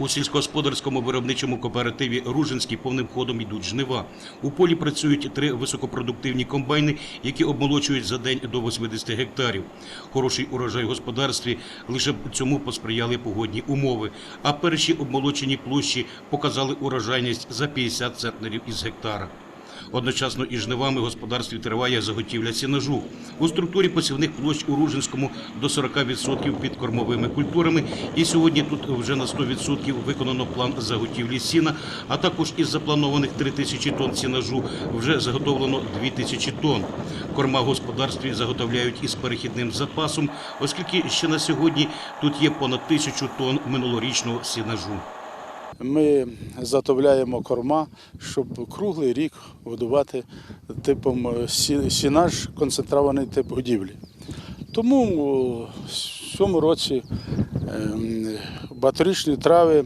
У сільськогосподарському виробничому кооперативі Ружинський повним ходом йдуть жнива. У полі працюють три високопродуктивні комбайни, які обмолочують за день до 80 гектарів. Хороший урожай в господарстві лише цьому посприяли погодні умови. А перші обмолочені площі показали урожайність за 50 центнерів із гектара. Одночасно із жнивами в господарстві триває заготівля сінажу. У структурі посівних площ у Ружинському до 40% під кормовими культурами. І сьогодні тут вже на 100% виконано план заготівлі сіна, а також із запланованих 3 тисячі тонн сінажу вже заготовлено 2 тисячі тонн. Корма господарстві заготовляють із перехідним запасом, оскільки ще на сьогодні тут є понад тисячу тонн минулорічного сінажу. Ми заготовляємо корма, щоб круглий рік годувати типом сі- сінаж, концентрований тип годівлі. Тому в цьому році ем, багаторічні трави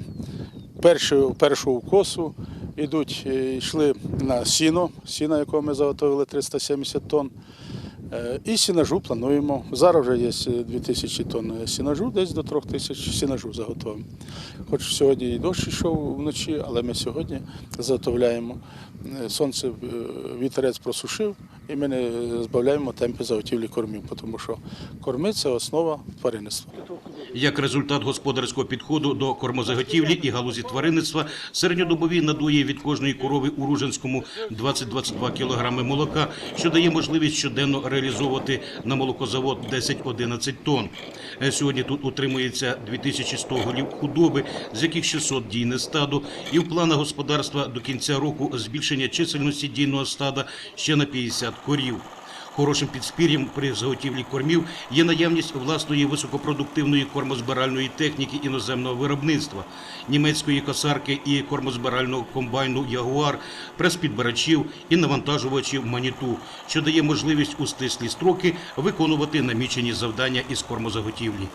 першого, першого вкосу йдуть, е, йшли на сіно, сіна, якого ми заготовили 370 тонн. Е, І сінажу плануємо. Зараз вже є 2000 тонн сінажу, десь до 3000 сінажу заготовимо. Хоч сьогодні і дощ йшов вночі, але ми сьогодні заготовляємо. Е, Сонце, е, вітерець просушив, і ми не збавляємо темпи заготівлі кормів, тому що корми це основа тваринництва. Як результат господарського підходу до кормозаготівлі і галузі тваринництва, середньодобові надує від кожної корови у Ружинському 20-22 кілограми молока, що дає можливість щоденно реалізовувати на молокозавод 10-11 тонн. Е, Сьогодні тут утримується 2100 голів худоби, з яких 600 дійне стадо, і в планах господарства до кінця року збільшення чисельності дійного стада ще на 50 корів. Хорошим підспір'ям при заготівлі кормів є наявність власної високопродуктивної кормозбиральної техніки іноземного виробництва, німецької косарки і кормозбирального комбайну Ягуар, прес-підбирачів і навантажувачів Маніту, що дає можливість у стислі строки виконувати намічені завдання із кормозаготівлі.